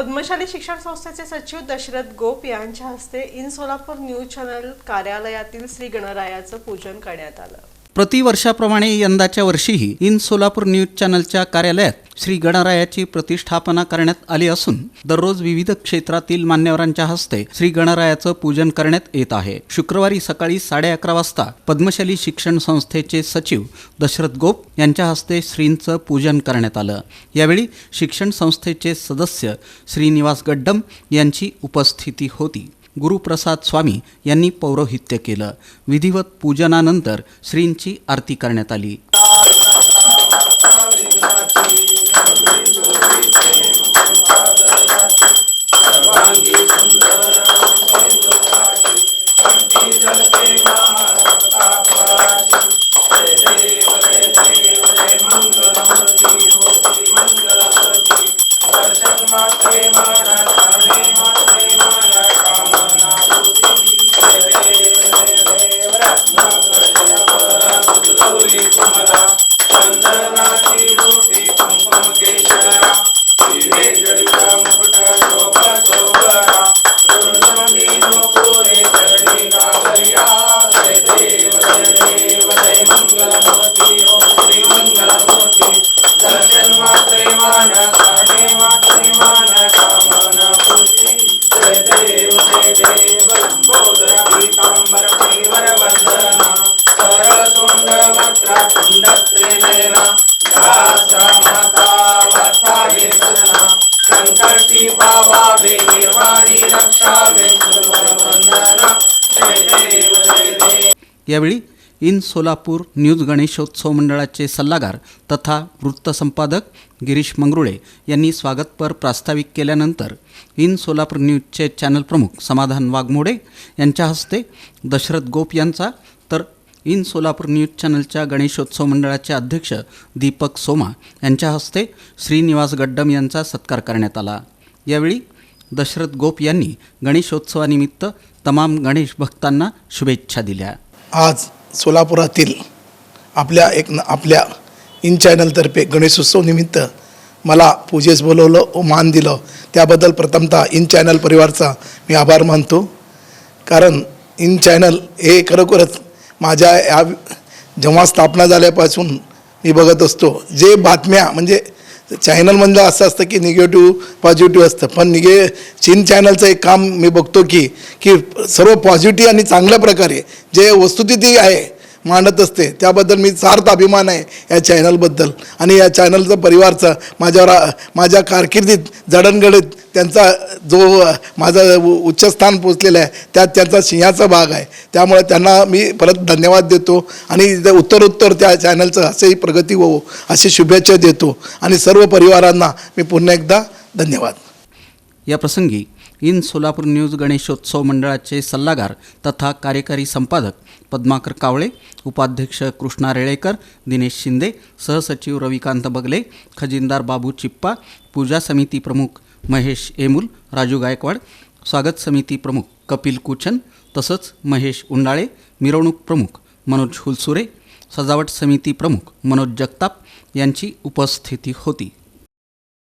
पद्मशाली शिक्षण संस्थेचे सचिव दशरथ गोप यांच्या हस्ते इन सोलापूर न्यूज चॅनल कार्यालयातील श्री गणरायाचं पूजन करण्यात आलं. प्रतिवर्षाप्रमाणे यंदाच्या वर्षीही इन सोलापूर न्यूज चॅनलच्या कार्यालयात श्री गणरायाची प्रतिष्ठापना करण्यात आली असून दररोज विविध क्षेत्रातील मान्यवरांच्या हस्ते श्री गणरायाचं पूजन करण्यात येत आहे. शुक्रवारी सकाळी साडे अकरा वाजता पद्मशाली शिक्षण संस्थेचे सचिव दशरथ गोप यांच्या हस्ते श्रींचं पूजन करण्यात आलं. यावेळी शिक्षण संस्थेचे सदस्य श्रीनिवास गड्डम यांची उपस्थिती होती. गुरुप्रसाद स्वामी यांनी पौरोहित्य केलं. विधिवत पूजनानंतर श्रींची आरती करण्यात आली. Hare Rama. यावेळी इन सोलापूर न्यूज गणेशोत्सव मंडळाचे सल्लागार तथा वृत्तसंपादक गिरीश मंगरुळे यांनी स्वागतपर प्रास्ताविक केल्यानंतर इन सोलापूर न्यूजचे चॅनल प्रमुख समाधान वाघमोडे यांच्या हस्ते दशरथ गोप यांचा तर इन सोलापूर न्यूज चॅनलच्या गणेशोत्सव मंडळाचे अध्यक्ष दीपक सोमा यांच्या हस्ते श्रीनिवास गड्डम यांचा सत्कार करण्यात आला. यावेळी दशरथ गोप यांनी गणेशोत्सवानिमित्त तमाम गणेश भक्तांना शुभेच्छा दिल्या. आज सोलापुरातील आपल्या एक न- आपल्या इन चॅनलतर्फे गणेशोत्सवनिमित्त मला पूजेस बोलवलं व मान दिलं. त्याबद्दल प्रथमतः इन चॅनल परिवारचा मी आभार मानतो. कारण इन चॅनल हे खरोखरच माझ्या या जेव्हा स्थापना झाल्यापासून मी बघत असतो. जे बातम्या म्हणजे चॅनलमधलं असं असतं की निगेटिव्ह पॉझिटिव्ह असतं. पण निगे चीन चॅनलचं एक काम मी बघतो की की सर्व पॉझिटिव्ह आणि चांगल्या प्रकारे जे वस्तुस्थिती आहे मांडत असते. त्याबद्दल मी सार्थ अभिमान आहे या चॅनलबद्दल आणि या चॅनलचा परिवारचा माझ्यावर माझ्या कारकिर्दीत जडणगडीत त्यांचा जो माझं उच्चस्थान पोचलेलं आहे त्यात त्यांचा सिंहाचा भाग आहे. त्यामुळे त्यांना मी परत धन्यवाद देतो. आणि उत्तरोत्तर त्या चॅनलचं असेही प्रगती होवो अशी शुभेच्छा देतो. आणि सर्व परिवारांना मी पुन्हा एकदा धन्यवाद. या प्रसंगी इन सोलापूर न्यूज गणेशोत्सव मंडळाचे सल्लागार तथा कार्यकारी संपादक पद्माकर कावळे उपाध्यक्ष कृष्णा रेळेकर दिनेश शिंदे सहसचिव रविकांत बगले खजिनदार बाबू चिप्पा पूजा समिती प्रमुख महेश एमुल राजू गायकवाड स्वागत समिती प्रमुख कपिल कुचन तसंच महेश उंडाळे मिरवणूक प्रमुख मनोज हुलसुरे सजावट समिती प्रमुख मनोज जगताप यांची उपस्थिती होती.